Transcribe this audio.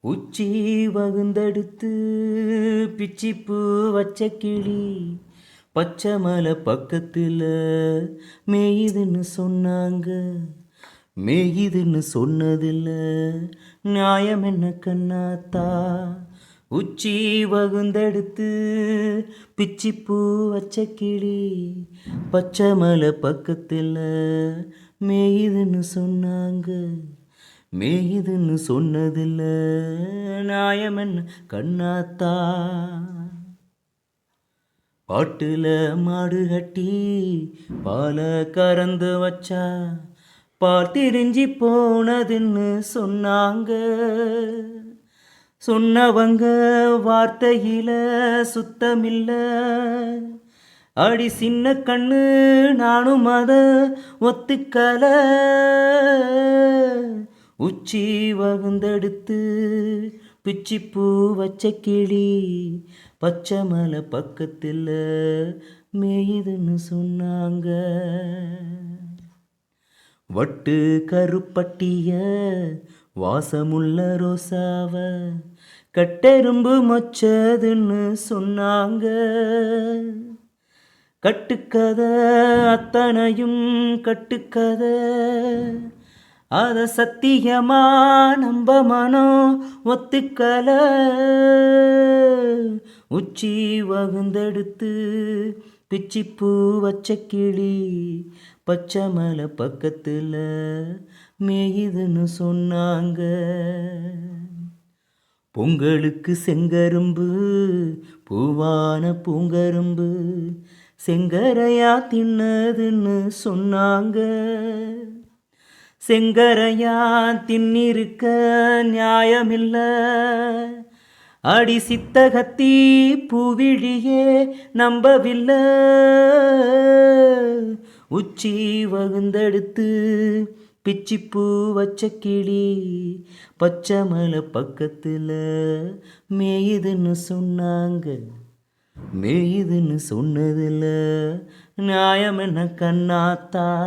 உச்சி வகுந்தடுத்து பிச்சிப்பூ வச்ச கிளி பச்சை மலை பக்கத்தில் மேயுதுன்னு சொன்னாங்க. மேயுதுன்னு சொன்னதில்ல நியாயம் என்ன கண்ணாத்தா? உச்சி வகுந்தெடுத்து பிச்சிப்பூ வச்ச கிளி பச்சை மலை பக்கத்தில் மேயுதுன்னு சொன்னாங்க. மேயுதுன்னு சொன்னதில்ல நாயமன் கண்ணாத்தா. பாட்டில் மாடு கட்டி பாலை கறந்து வச்சா பால் திரிஞ்சி போனதுன்னு சொன்னாங்க. சொன்னவங்க வார்த்தையில் சுத்தமில்ல. அடி சின்ன கண்ணு நானும் அதை ஒத்துக்கல. உச்சி வகுந்தெடுத்து பிச்சிப்பூ வச்ச கிளி பச்சை மலை பக்கத்தில் மேயுதுன்னு சொன்னாங்க. வட்டு கருப்பட்டிய வாசமுள்ள ரோசாவ கட்டெரும்பு மொச்சதுன்னு சொன்னாங்க. கட்டுக்கதை அத்தனையும் கட்டுக்கதை. அத சத்தியமா நம்ப மனம் ஒத்துக்கல. உச்சி வகுந்தெடுத்து பிச்சிப்பூ வச்ச கிளி பச்சை மலை பக்கத்தில் மேயுதுன்னு சொன்னாங்க. பொங்கலுக்கு செங்கரும்பு பூவான பூங்கரும்பு செங்கரையா தின்னதுன்னு சொன்னாங்க. செங்கரையா தின்னிருக்க நியாயமில்ல. அடி சித்தகத்தி புவிழியே நம்பவில்லை. உச்சி வகுந்தெடுத்து பிச்சிப்பூ வச்ச கிளி பச்சை மலை பக்கத்தில் மேயுதுன்னு சொன்னாங்க. மேயுதுன்னு சொன்னதில்ல நியாயம் என்ன கண்ணாத்தா?